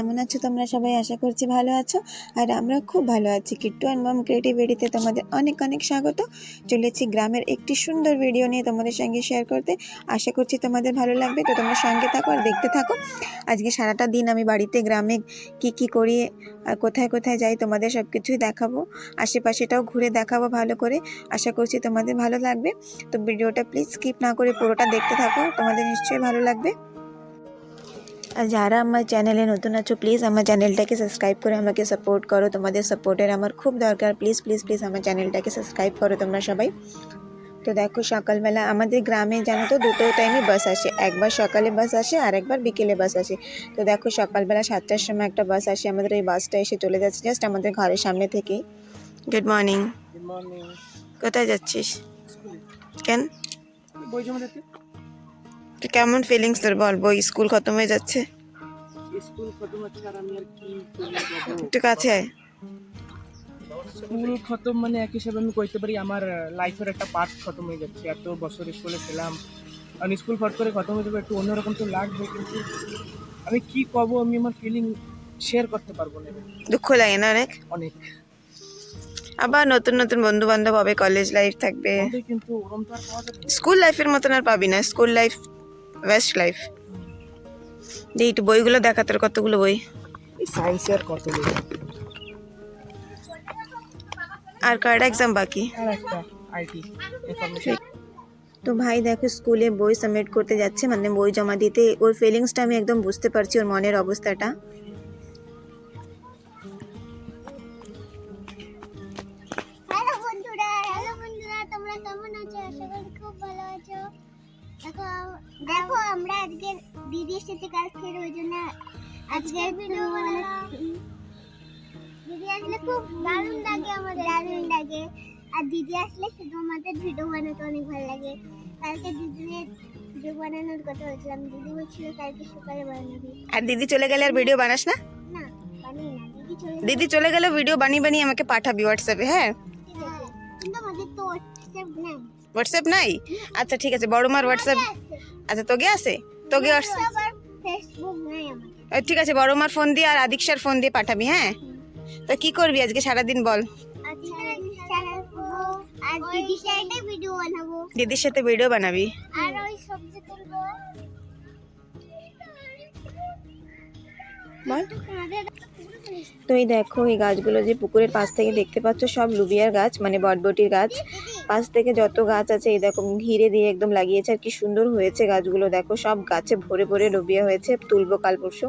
কেমন আছো তোমরা সবাই? আশা করছি ভালো আছো। আর আমরা খুব ভালো আছি। কিট্টু অ্যান্ড মম ক্রিয়েটিভিটিতে তোমাদের অনেক অনেক স্বাগত। চলেছি গ্রামের একটি সুন্দর ভিডিও নিয়ে তোমাদের সঙ্গে শেয়ার করতে। আশা করছি তোমাদের ভালো লাগবে। তো তোমরা সঙ্গে থাকো আর দেখতে থাকো। আজকে সারাটা দিন আমি বাড়িতে, গ্রামে কি কি করি, আর কোথায় কোথায় যাই তোমাদের সব কিছুই দেখাবো। আশেপাশেটাও ঘুরে দেখাবো ভালো করে। আশা করছি তোমাদের ভালো লাগবে। তো ভিডিওটা প্লিজ স্কিপ না করে পুরোটা দেখতে থাকো। তোমাদের নিশ্চয়ই ভালো লাগবে। আর যারা আমার চ্যানেলে নতুন আছো প্লিজ আমার চ্যানেলটাকে সাবস্ক্রাইব করে আমাকে সাপোর্ট করো। তোমাদের সাপোর্টের আমার খুব দরকার। প্লিজ প্লিজ প্লিজ আমার চ্যানেলটাকে সাবস্ক্রাইব করো তোমরা সবাই। তো দেখো সকালবেলা আমাদের গ্রামে জানো তো দুটো টাইমে বাস আসে। একবার সকালে বাস আসে আর একবার বিকেলে বাস আসে। তো দেখো সকালবেলা সাতটার সময় একটা বাস আসে আমাদের ওই বাসটা এসে চলে যাচ্ছে জাস্ট আমাদের ঘরের সামনে থেকেই। গুড মর্নিং কোথায় যাচ্ছিস? কেন? বই জমা দিতে? তো কেমন ফিলিংস তোর বল? বই স্কুল খতম হয়ে যাচ্ছে? স্কুল খতম হচ্ছে আর আমি আর কি একটু কাছে আয়। স্কুল খতম মানে এক হিসাবে আমি কইতে পারি আমার লাইফের একটা পার্ট খতম হয়ে যাচ্ছে। এত বছর স্কুলে ছিলাম। কারণ স্কুল ফট করে খতম হয়ে যাবে একটু অন্যরকম তো লাগবে কিন্তু আমি কি কব আমি আমার ফিলিং শেয়ার করতে পারব না। দুঃখ লাগে না অনেক? অনেক। আবার নতুন নতুন বন্ধু বান্ধব হবে কলেজ লাইফ থাকবে। কিন্তু। স্কুল লাইফের মতন আর পাবি না। School life best life. যে একটু বইগুলো দেখা তোর কতগুলো বই? এই সায়েন্সে আর কার্ড এক্সাম বাকি? তো ভাই দেখো স্কুলে বই সাবমিট করতে যাচ্ছে মানে বই জমা দিতে। ওর ফিলিংসটা আমি একদম বুঝতে পারছি ওর মনের অবস্থাটা। দেখো দেখো আমরা আজকে দিদি এসেছে কালকে ওই জন্য আজকে ভিডিও বানালাম। দিদি আসলে খুব দারুণ লাগে আমাদের দারুণ লাগে। আর দিদি আসলে শুধু আমাদের ভিডিও বানাতে অনেক ভালো লাগে। কালকে দিদিদের ভিডিও বানানোর কথা বলছিলাম। দিদি বলছিল কালকে সকালে বানাবি। আর দিদি চলে গেলে আর ভিডিও বানাস না? না বানিয়ে না। দিদি চলে গেলে ভিডিও বানিয়ে বানিয়ে আমাকে পাঠাবি হোয়াটসঅ্যাপে হ্যাঁ? হোয়াটসঅ্যাপ নাই। আচ্ছা ঠিক আছে বড় মার হোয়াটসঅ্যাপ আচ্ছা তোকে আছে? তোকে হোয়াটসঅ্যাপ আবার ফেসবুক নাই আমাদের। আহ, ঠিক আছে বড় মার ফোন দিয়ে আর আদিক্ষার ফোন দিয়ে পাঠাবি হ্যাঁ? তো কি করবি আজকে সারাদিন বল? আচ্ছা দিদির সাথে ভিডিও বানাবি। আর ওই সবজি তুলবো। বল। তো এই দেখো এই গাছগুলো যে পুকুরের পাশ থেকে দেখতে পাচ্ছ সব লুবিয়ার গাছ মানে বটবটির গাছ। পাশ থেকে যত গাছ আছে এই দেখো ঘিরে দিয়ে একদম লাগিয়েছে আর কি সুন্দর হয়েছে গাছগুলো। দেখো সব গাছে ভরে ভরে লুবিয়া হয়েছে তুলবো কাল পরশু।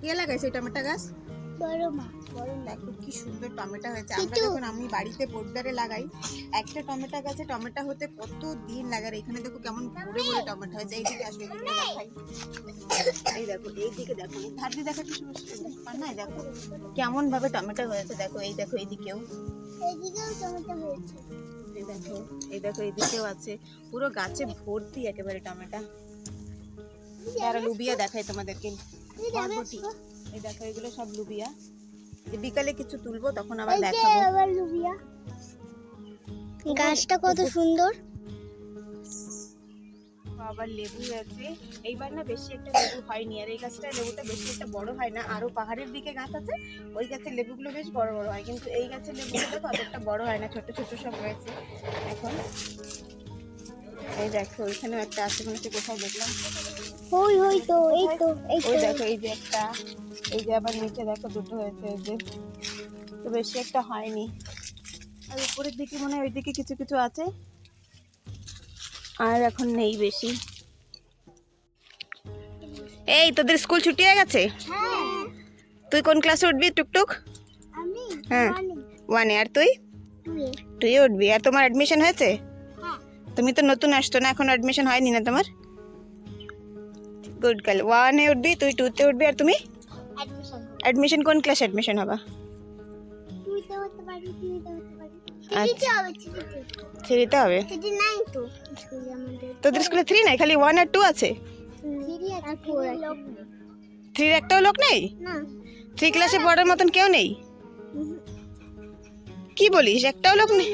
কে লাগাইছে এই টমেটো গাছ? বড় মা। দেখো কি সুন্দর টমেটো হয়েছে। আমরা যখন আমি বাড়িতে পোটদারে লাগাই একটা টমেটো গাছে টমেটো হতে কত দিন লাগে? আর এখানে দেখো কেমন ভরে ভরে টমেটো হয়েছে। এইদিকে আসবে এই দেখো এইদিকে দেখো। ধার দিয়ে দেখা কি সুন্দর না দেখো। কেমন ভাবে টমেটো হয়েছে দেখো এই দেখো এইদিকেও টমেটো হয়েছে। এই দেখো এই দেখো এইদিকেও আছে। পুরো গাছে ভর্তি একেবারে টমেটো। তারা লুবিয়া দেখায় তোমাদেরকে। এই দেখো এগুলো সব লুবিয়া। বিকালে কিছু তুলবো তখন আবার দেখাবো। গাছটা কত সুন্দর। আবার লেবু আছে এইবার না বেশি একটা লেবু হয়নি আর এই গাছটা লেবুটা বেশি একটা বড় হয় না। আরও পাহাড়ের দিকে গাছ আছে ওই গাছের লেবুগুলো বেশ বড় বড় হয়। কিন্তু এই গাছের লেবুগুলো দেখো অতটা বড় হয় না ছোট ছোট সব রয়েছে এখন এই দেখো ওইখানেও একটা আছে মনে হচ্ছে কোথাও দেখলাম। ওই ওই তো এই তো এই দেখো এই যে একটা। এই যে আবার নিচে দেখো দুটো হয়েছে এই যে। তো বেশি একটা হয়নি। আর উপরের দিকে মনে হয় ওইদিকে কিছু কিছু আছে। আর এখন নেই বেশি। এই তোদের স্কুল ছুটি হয়ে গেছে? হ্যাঁ। তুই কোন ক্লাসে উঠবি টুকটুক? আমি হ্যাঁ। ওয়ানে আর তুই? তুই তুই উঠবি। আর তোমার অ্যাডমিশন হয়েছে? হ্যাঁ। তুমি তো নতুন আসছো না এখন অ্যাডমিশন হয়নি না তোমার? গুড গার্ল ওয়ানে উঠবি তুই টুতে উঠবি আর তুমি? অ্যাডমিশন কোন ক্লাস অ্যাডমিশন হবা? তুই তো হতে পারি তুই তো হতে পারি। আচ্ছা। থ্রিতে হবে থ্রিতে থ্রিতে তোদের স্কুলে থ্রি নাই? খালি ওয়ান আর টু আছে? থ্রির একটাও লোক নেই? থ্রি ক্লাসে পড়ার মতন কেউ নেই? কি বলিস? একটাও লোক নেই?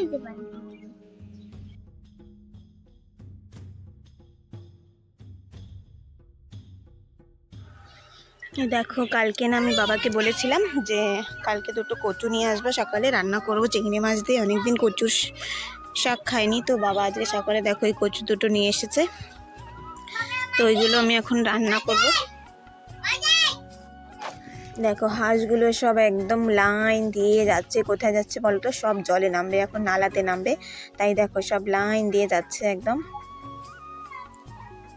দেখো, কালকে না আমি বাবাকে বলেছিলাম যে কালকে দুটো কচু নিয়ে আসব, সকালে রান্না করব, চিংড়ি মাছ দিয়ে। অনেকদিন কচুর শাক খাইনি তো বাবা আজকে সকালে দেখো এই কচু দুটো নিয়ে এসেছে। তো ওইগুলো আমি এখন রান্না করব। দেখো, হাঁসগুলো সব একদম লাইন দিয়ে যাচ্ছে। কোথায় যাচ্ছে বলো তো? সব জলে নামবে, এখন নালাতে নামবে। তাই দেখো, সব লাইন দিয়ে যাচ্ছে একদম।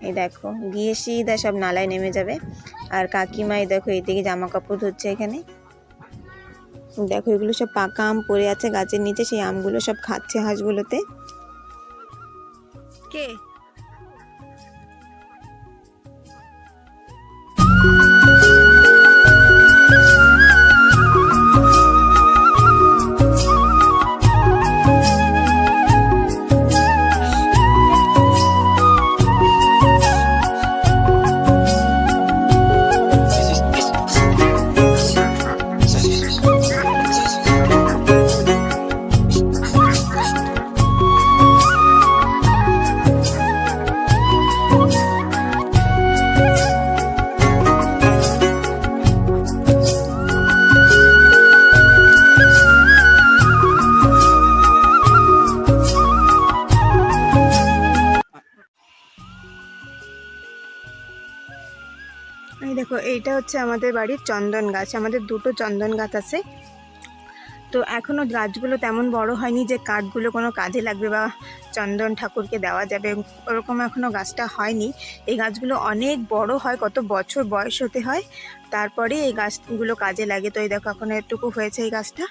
এই দেখো, গিয়ে সিধা সব নালায় নেমে যাবে। আর কাকিমাই দেখো, এইদিকে জামা কাপড় ধুচ্ছে এখানে। দেখো, এগুলো সব পাকা আম পড়ে আছে গাছের নিচে, সেই আমগুলো সব খাচ্ছে হাঁসগুলোতে। কে? হচ্ছে আমাদের বাড়ির চন্দন গাছ, আমাদের দুটো চন্দন গাছ আছে। তো এখনও গাছগুলো তেমন বড় হয়নি যে কাঠগুলো কোনো কাজে লাগবে বা চন্দন ঠাকুরকে দেওয়া যাবে, ওরকম এখনও গাছটা হয়নি। এই গাছগুলো অনেক বড় হয়, কত বছর বয়স হতে হয়, তারপরে এই গাছগুলো কাজে লাগে। তো এই দেখো, এখন এটুকু হয়েছে এই গাছটা।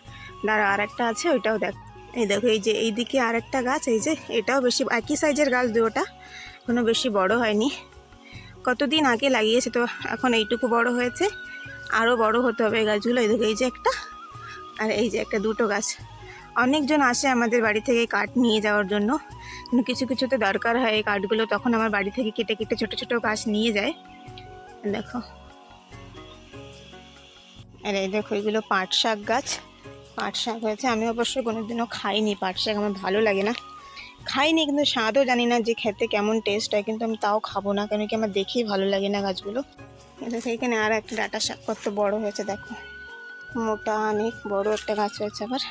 আর আর একটা আছে, ওইটাও দেখ। এই দেখো, এই যে এইদিকে আর একটা গাছ, এই যে এটাও বেশি, একই সাইজের গাছ দুটোটা কোনো বেশি বড় হয়নি। কতদিন আগে লাগিয়েছে, তো এখন এইটুকু বড় হয়েছে। আরও বড় হতে হবে এই গাছগুলো, এই দেখো, এই যে একটা, আর এই যে একটা দুটো গাছ। অনেকজন আসে আমাদের বাড়ি থেকে কাঠ নিয়ে যাওয়ার জন্য। কিছু কিছুতে দরকার হয় এই কাঠগুলো, তখন আমার বাড়ি থেকে কেটে কেটে ছোটো ছোটো গাছ নিয়ে যায়। দেখো। আর এই দেখো, এগুলো পাট শাক গাছ। পাট শাক হয়েছে, আমি অবশ্য কোনোদিনও খাইনি, পাট শাক আমার ভালো লাগে না। খাইনি কিন্তু স্বাদও জানি না যে খেতে কেমন টেস্ট হয় কিন্তু আমি তাও খাব না কেন কি আমার দেখেই ভালো লাগে না গাছগুলো। দেখো এখানে আর একটা ডাটা শাক কত বড় হয়েছে দেখো। মোটা অনেক বড় একটা গাছ হয়েছে আবার।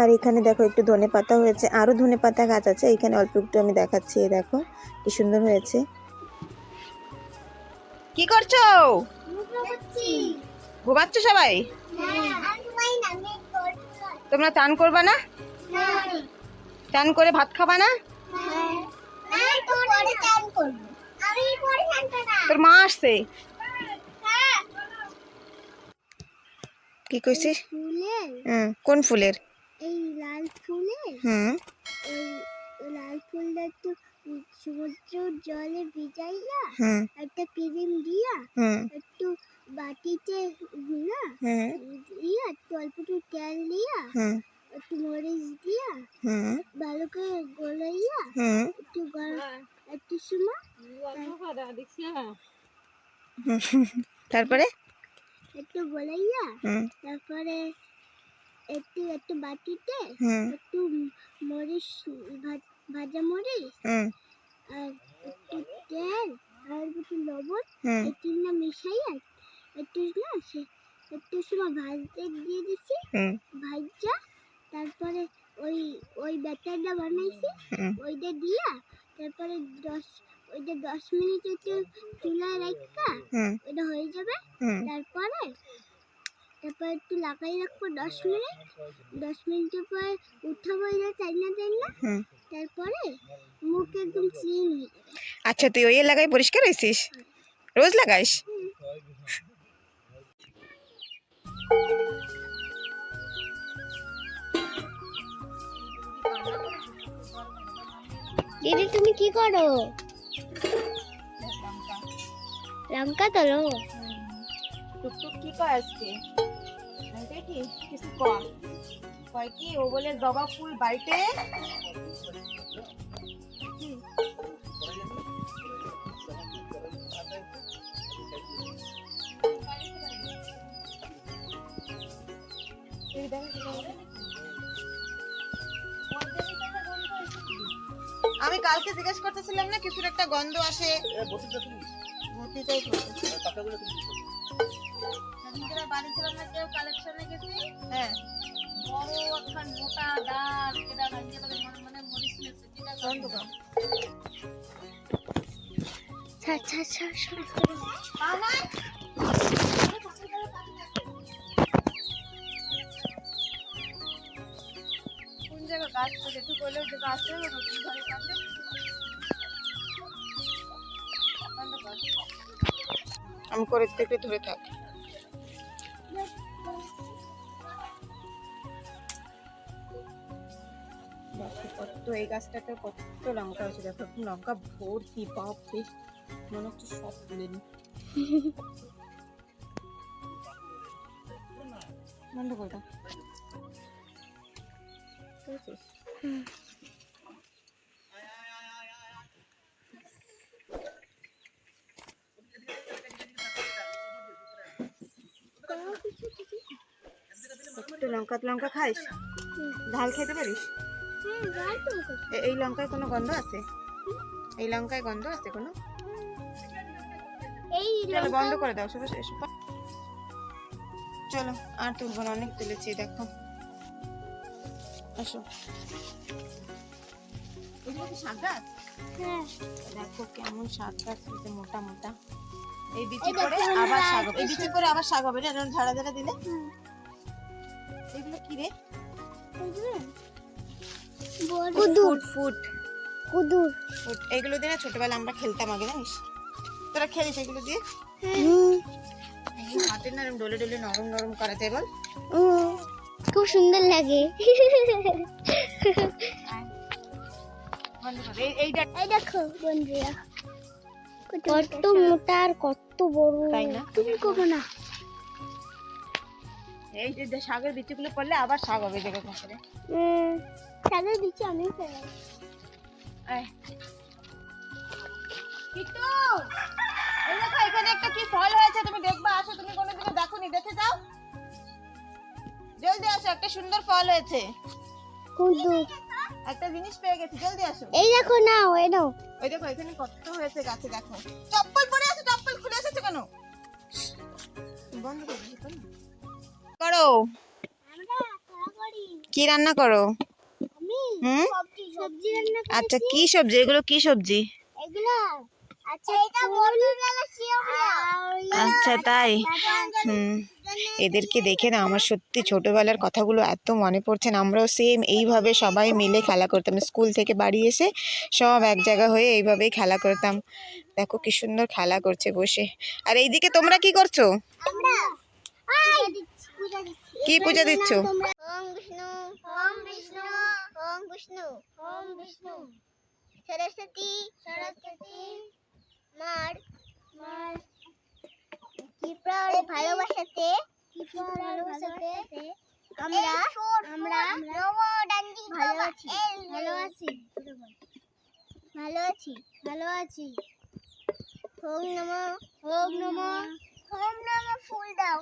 আর এখানে দেখো একটু ধনে পাতা হয়েছে আরও ধনে পাতা গাছ আছে এখানে অল্প একটু আমি দেখাচ্ছি এই দেখো কি সুন্দর হয়েছে। কি করছ? ঘুমাচ্ছ। সবাই? হ্যাঁ তোমরা চান করবা না? না। চান করে ভাত খাবা না? হ্যাঁ। তোর মা আসছে। হ্যাঁ। কি কইছিস? হুম কোন ফুলের? এই লাল ফুলের? হুম। এই লাল ফুলটা একটু সমুদ্র জলে ভিজাইয়া হুম। একটা ক্রিম দিয়া হুম। একটু বাটিতে হুম। দিয়া অল্প একটু তেল দিয়া একটু মরিচ দিয়া হুম। ভালো করে গলাইয়া হুম। একটু গরম একটু সময় তারপরে? একটু গলাইয়া তারপরে একটু একটু বাটিতে একটু মরিচ ভাজা মরিচ আর একটু তেল আর একটু লবণ এই তিনটা মিশাইয়া একটু না সে একটু সময় ভাজতে দিয়ে দিছি। ভাজা তারপরে ওই ওই ব্যাটারটা বানাইছি ওইটা দিয়া তারপরে দশ ওইটা দশ মিনিট একটু চুলায় রাখা ওইটা হয়ে যাবে। তারপরে তারপর একটু লাগাই রাখব দশ মিনিট। দশ মিনিটের পরে উঠাবো এটা চাই না চাই না তারপরে মুখ একদম ক্লিন হয়ে আচ্ছা তুই ওই এলাকায় পরিষ্কার হয়েছিস? রোজ লাগাইস? দিদি তুমি কি করো? লঙ্কা তোলো। টুকটুক কি কয় আজকে? দেখি কিছু কয়? কয় কি? ও বলে, জবা ফুল বাড়িতে? আমি কালকে জিজ্ঞেস করতেছিলাম না কিছুর একটা গন্ধ আসে। ভর্তিটাই করতেছি। বাড়ি ছিল না কেউ কালেকশনে গেছি। হ্যাঁ। বড় একখান মোটা ডাল বলে মনে মনে মরিস নিয়েছে ঠিক আছে বন্ধ কর ছাড় ছাড় ছাড় আমি করে থেকে ধরে থাক কত এই গাছটাতে কত লঙ্কা হয়েছে দেখো লঙ্কা ভর্তি, বাপরে, মনে হচ্ছে সব তুলে নি বন্ধ করে দাও? একটু লঙ্কা লঙ্কা খাইস? ঝাল খেতে পারিস? এই লঙ্কায় কোনো গন্ধ আছে? এই লঙ্কায় গন্ধ আছে কোনো? এই চলো বন্ধ করে দাও সবাই চলো আর তুলবো না অনেক তুলেছি দেখো। আসো। শাক গাছ? হ্যাঁ। দেখো কেমন শাক গাছ মোটা মোটা। এই বিচি করে আবার শাক হবে। এই বিচি করে আবার শাক হবে না এরকম ঝাড়া ঝাড়া দিলে। এগুলো কি রে? কুদুর ফুট কুদুর ফুট এগুলো দিয়ে না ছোটবেলা আমরা খেলতাম আগে জানিস? তোরা খেলিস এগুলো দিয়ে? এই হাতে না এরকম ডলে ডলে নরম নরম করা যায় বল খুব সুন্দর লাগে। এই দেখো বন্ধুরা কত মোটা। আর কত বড়। তাই না? তুমি না। এই যে শাকের বিচিগুলো পড়লে আবার শাক হবে দেখো করে উম, শাকের বিচি আমি ফেলাই দেখো এখানে একটা কি ফল হয়েছে তুমি দেখবা আসো তুমি কোনোদিনও দেখোনি দেখে যাও। জলদি আসো একটা সুন্দর ফল হয়েছে। কুদুর একটা জিনিস পেয়ে গেছি জলদি আসো। এই দেখো না ওই নাও। ওই দেখো এখানে কত হয়েছে গাছে দেখো। চপ্পল পরে আছে চপ্পল খুলে এসেছে কেন? বন্ধ করে কি রান্না করো? হুম? সবজি সবজি রান্না করি আচ্ছা কি সবজি? এগুলো কি সবজি? এগুলো আচ্ছা আচ্ছা তাই? হুম। এদেরকে দেখে না আমার সত্যি ছোটবেলার কথাগুলো এত মনে পড়ছে না। আমরাও সেম এইভাবে সবাই মিলে খেলা করতাম। স্কুল থেকে বাড়ি এসে সব এক জায়গা হয়ে এইভাবেই খেলা করতাম। দেখো কি সুন্দর খেলা করছে বসে। আর এইদিকে তোমরা কি করছ? কি পূজা দিচ্ছ? সরস্বতী সরস্বতী মার। মার। কৃপার ভালোবাসাতে? কৃপার ভালোবাসাতে? আমরা আমরা ভালো আছি ভালো আছি। ভালো আছি। ভালো আছি। হোম নম। হোম নম। হোম নম। ফুল দাও।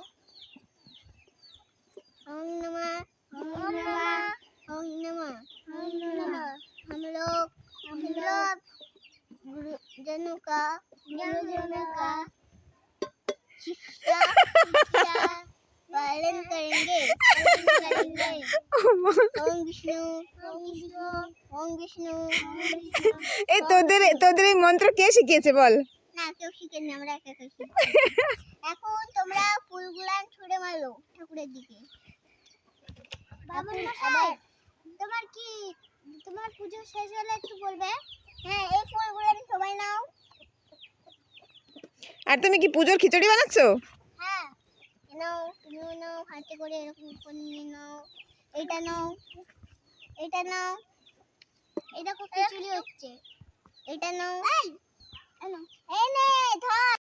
শিখিয়েছে বল। না কেউ শিখেনি আমরা একা একা শিখি এখন তোমরা ফুলগুলান ছুঁড়ে মারো ঠাকুরের দিকে। বাবুল মশাই তোমার কি তোমার পুজো শেষ হলে একটু বলবে? হ্যাঁ এই ফুলগুলো সবাই নাও। আর তুমি কি পুজোর খিচুড়ি বানাচ্ছো? হ্যাঁ এ নাও তুমিও নাও হাতে করে এরকম করে নিয়ে নাও। এইটা নাও এইটা নাও। এই দেখো খিচুড়ি হচ্ছে। এইটা নাও। এই নে ধর